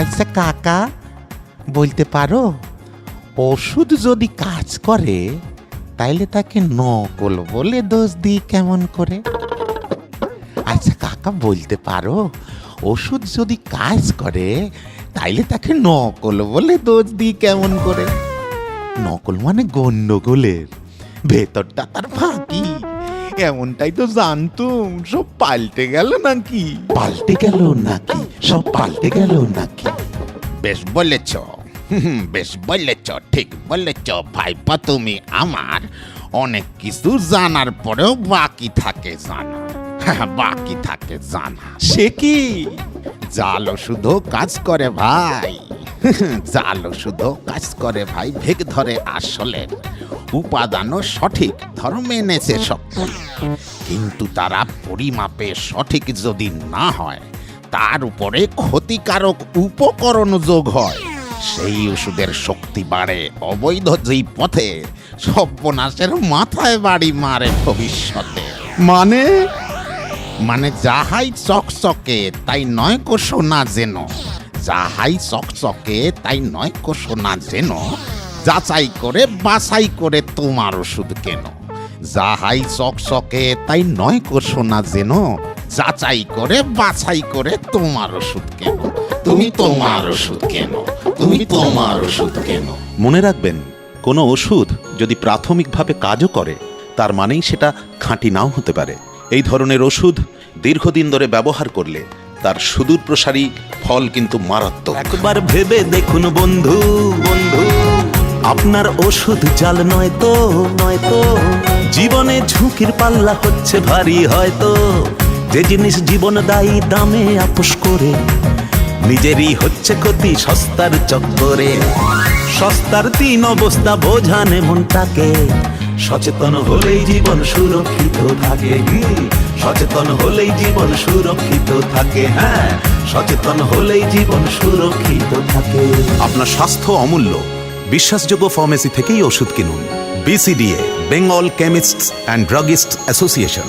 আচ্ছা কাকা, বলতে পারো, ওষুধ যদি কাজ করে, তাইলে তাকে নকল বলে দোষ দিই কেমন করে? আচ্ছা কাকা, বলতে পারো, ওষুধ যদি কাজ করে, তাইলে তাকে নকল বলে দোষ দিই কেমন করে? নকল মানে গন্ডগোলের ভেতরটা তার ফাঁকি, এমনটাই তো জানতুম, সব পাল্টে গেল নাকি? পাল্টে গেল নাকি? সব পাল্টে গেল নাকি? বেশ বলেছ বেশ বলেছ ঠিক বলেছ ভাইপা তুমি আমার অনেক কিছু জানার পরেও বাকি থাকে জানা। হ্যাঁ, বাকি থাকে জানা। সে কি? জাল শুধু কাজ করে ভাই। জাল শুধু কাজ করে ভাই ভেগ ধরে আসলে উপাদানও সঠিক ধর্মে এনেছে শক্তি কিন্তু তারা পরিমাপে সঠিক যদি না হয় তার উপরে ক্ষতিকারক উপকরণ যোগ হয়। সেই ওষুধের শক্তি বাড়ে অবৈধ যেই পথে সর্বনাশের মাথায় বাড়ি মারে ভবিষ্যতে। মানে? মানে যাহাই চকচকে তাই নয় কো সোনা যেন। যাহাই চকচকে তাই নয় কো সোনা যেন। যাচাই করে বাছাই করে তোমার ওষুধ কেন? যাহাই চকচকে তাই নয় কো সোনা যেন। যাচাই করে বাছাই করে তোমার ওষুধ কেন? তুমি তোমার ওষুধ কেন? তুমি তোমার ওষুধ কেন? মনে রাখবেন কোনো ওষুধ যদি প্রাথমিকভাবে কাজও করে তার মানেই সেটা খাঁটি নাও হতে পারে। এই ধরনের ওষুধ দীর্ঘদিন ধরে ব্যবহার করলে তার সুদূর প্রসারী ফল কিন্তু মারাত্মক। একবার ভেবে দেখুন বন্ধু বন্ধু আপনার ওষুধ জাল নয় তো নয় তো। জীবনে ঝুঁকির পাল্লা হচ্ছে ভারী হয়তো যে জিনিস জীবন দায়ী দামে আপোষ করে, নিজেরই হচ্ছে ক্ষতি সস্তার চক্করে। সস্তার তিন অবস্থা বোঝানে মনটাকে, সচেতন হলেই জীবন সুরক্ষিত থাকে। সচেতন হলেই জীবন সুরক্ষিত থাকে হ্যাঁ সচেতন হলেই জীবন সুরক্ষিত থাকে। আপনার স্বাস্থ্য অমূল্য। বিশ্বাসযোগ্য ফার্মেসি থেকেই ওষুধ কিনুন। BCDA Bengal chemists and druggist association